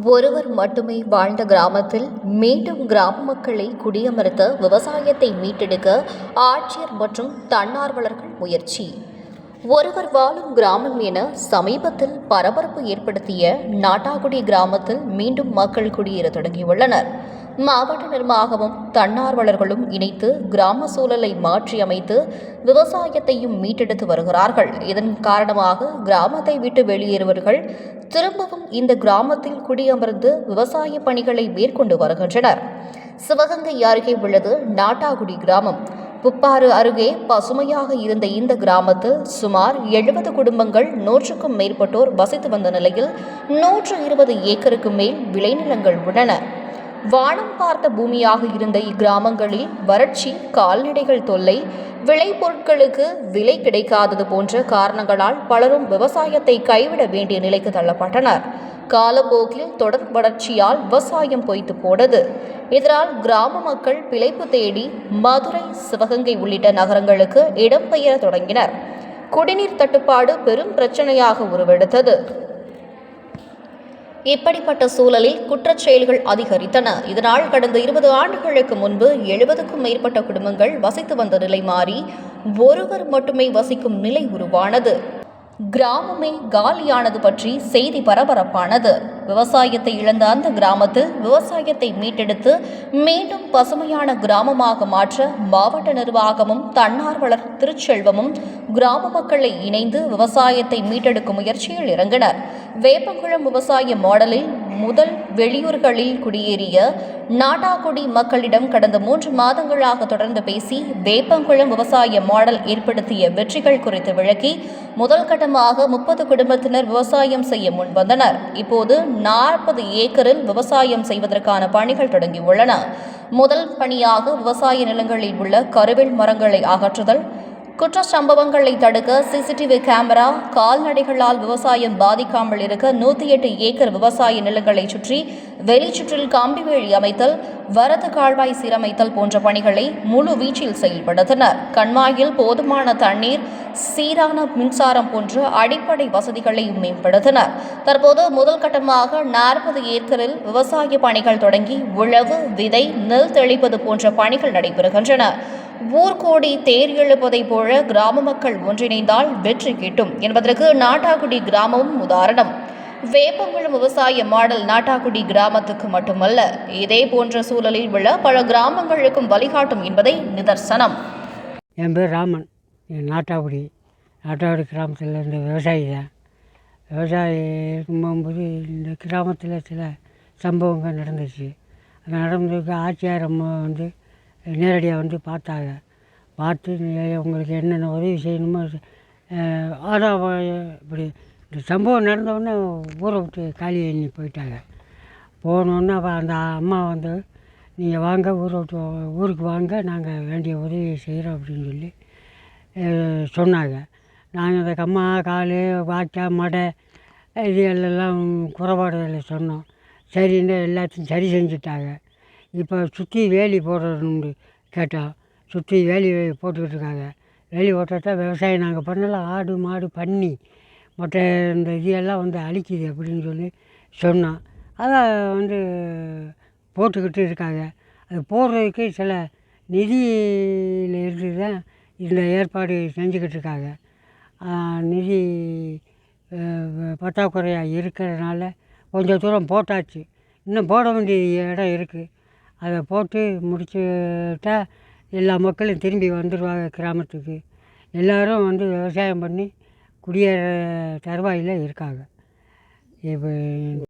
ஒருவர் மட்டுமே வாழ்ந்த கிராமத்தில் மீண்டும் கிராம மக்களை குடியமர்த்த விவசாயத்தை மீட்டெடுக்க ஆட்சியர் மற்றும் தன்னார்வலர்கள் முயற்சி. ஒருவர் வாழும் கிராமம் என சமீபத்தில் பரபரப்பு ஏற்படுத்திய நாட்டாகுடி கிராமத்தில் மீண்டும் மக்கள் குடியேற தொடங்கியுள்ளனர். மாவட்ட நிர்வாகமும் தன்னார்வலர்களும் இணைத்து கிராம சூழலை மாற்றி அமைத்து விவசாயத்தையும் மீட்டெடுத்து வருகிறார்கள். இதன் காரணமாக கிராமத்தை விட்டு வெளியேறுவர்கள் திரும்பவும் இந்த கிராமத்தில் குடியமர்ந்து விவசாய பணிகளை மேற்கொண்டு வருகின்றனர். சிவகங்கை அருகே உள்ளது நாட்டாகுடி கிராமம். புப்பாறு அருகே பசுமையாக இருந்த இந்த கிராமத்தில் சுமார் எழுபது குடும்பங்கள் நூற்றுக்கும் மேற்பட்டோர் வசித்து வந்த நிலையில் நூற்று இருபது ஏக்கருக்கு மேல் விளைநிலங்கள் உள்ளன. வானம் பார்த்த பூமியாக இருந்த இக்கிராமங்களில் வறட்சி கால்நடைகள் தொல்லை விளைபொருட்களுக்கு விலை கிடைக்காதது போன்ற காரணங்களால் பலரும் விவசாயத்தை கைவிட வேண்டிய நிலைக்கு தள்ளப்பட்டனர். காலப்போக்கில் தொடர் வளர்ச்சியால் விவசாயம் பொய்த்து போனது. இதனால் கிராம மக்கள் பிழைப்பு தேடி மதுரை சிவகங்கை உள்ளிட்ட நகரங்களுக்கு இடம்பெயர தொடங்கினர். குடிநீர் தட்டுப்பாடு பெரும் பிரச்சனையாக உருவெடுத்தது. இப்படிப்பட்ட சூழலில் குற்றச் செயல்கள் அதிகரித்தன. இதனால் கடந்த இருபது ஆண்டுகளுக்கு முன்பு எழுபதுக்கும் மேற்பட்ட குடும்பங்கள் வசித்து வந்த நிலை மாறி ஒருவர் மட்டுமே வசிக்கும் நிலை உருவானது. கிராமமே காலியானது பற்றி செய்தி பரபரப்பானது. விவசாயத்தை இழந்த அந்த கிராமத்தில் விவசாயத்தை மீட்டெடுத்து மீண்டும் பசுமையான கிராமமாக மாற்ற மாவட்ட நிர்வாகமும் தன்னார்வலர் திருச்செல்வமும் கிராம மக்களை இணைந்து விவசாயத்தை மீட்டெடுக்கும் முயற்சியில் இறங்கினர். வேப்பங்குளம் விவசாய மாடலில் முதல் வெளியூர்களில் குடியேறிய நாடாகுடி மக்களிடம் கடந்த மூன்று மாதங்களாக தொடர்ந்து பேசி வேப்பங்குளம் விவசாய மாடல் ஏற்படுத்திய வெற்றிகள் குறித்து விளக்கி முதல் கட்டமாக முப்பது குடும்பத்தினர் விவசாயம் செய்ய முன்வந்தனர். இப்போது நாற்பது ஏக்கரில் விவசாயம் செய்வதற்கான பணிகள் தொடங்கியுள்ளன. முதல் பணியாக விவசாய நிலங்களில் உள்ள கருவில் மரங்களை அகற்றுதல் குற்ற சம்பவங்களை தடுக்க சிசிடிவி கேமரா கால்நடைகளால் விவசாயம் பாதிக்காமல் இருக்க நூற்றி எட்டு ஏக்கர் விவசாய நிலங்களை சுற்றி வெளிச்சுற்றில் கம்பிவேலி அமைத்தல் வரது கால்வாய் சீரமைத்தல் போன்ற பணிகளை முழு வீச்சில் செயல்படுத்தினர். கண்மாயில் போதுமான தண்ணீர் சீரான மின்சாரம் போன்ற அடிப்படை வசதிகளை மேம்படுத்தினர். தற்போது முதல் கட்டமாக நாற்பது ஏக்கரில் விவசாய பணிகள் தொடங்கி உழவு விதை நெல் தெளிப்பது போன்ற பணிகள் நடைபெறுகின்றன. ஊர்கோடி தேர் எழுப்பதைப் போல கிராம மக்கள் ஒன்றிணைந்தால் வெற்றி கிட்டும் என்பதற்கு நாட்டாக்குடி கிராமமும் உதாரணம். வேப்பங்குளம் விவசாய மாடல் நாட்டாக்குடி கிராமத்துக்கு மட்டுமல்ல இதே போன்ற சூழலில் உள்ள பல கிராமங்களுக்கும் வழிகாட்டும் என்பதை நிதர்சனம். என் பேர் ராமன். என் நாட்டாக்குடி நாட்டாக்குடி கிராமத்தில் இருந்த விவசாயி தான். விவசாயி இருக்கும்போது இந்த கிராமத்தில் சில சம்பவங்கள் நடந்துச்சு. அது நடந்ததுக்கு ஆட்சியார் அம்மா வந்து நேரடியாக வந்து பார்த்தாங்க. பார்த்து நீ- உங்களுக்கு என்னென்ன உதவி செய்யணுமோ ஆனால் இப்படி இந்த சம்பவம் நடந்தவுடனே ஊரை விட்டு காலி எண்ணி போயிட்டாங்க. போனோடனே அப்போ அந்த அம்மா வந்து நீங்கள் வாங்க ஊரை விட்டு ஊருக்கு வாங்க நாங்கள் வேண்டிய உதவியை செய்கிறோம் அப்படின்னு சொல்லி சொன்னாங்க. நாங்கள் இந்த கம்மா கால் வாய்க்கா மடை இது எல்லாம் குறைபாடுகளை சொன்னோம். சரின்னு எல்லாத்தையும் சரி செஞ்சுட்டாங்க. இப்போ சுற்றி வேலி போடணும்னு கேட்டோம் சுற்றி வேலி போட்டுக்கிட்டு இருக்காங்க வேலி போட்டால் விவசாயம் நாங்கள் பண்ணலாம். ஆடு மாடு பன்னி மற்ற இந்த இது எல்லாம் வந்து அழிக்குது அப்படின்னு சொல்லி சொன்னோம் அதை வந்து போட்டுக்கிட்டு இருக்காங்க. அது போடுறதுக்கு சில நிதியில் இருந்து தான் இந்த ஏற்பாடு செஞ்சுக்கிட்டு இருக்காங்க. நிதி பற்றாக்குறையாக இருக்கிறதுனால கொஞ்சம் தூரம் போட்டாச்சு. இன்னும் போட வேண்டிய இடம் இருக்குது. அதை போட்டு முடிச்சுட்டா எல்லா மக்களும் திரும்பி வந்துடுவாங்க கிராமத்துக்கு. எல்லோரும் வந்து விவசாயம் பண்ணி குடியேற தருவாயில் இருக்காங்க. இப்போ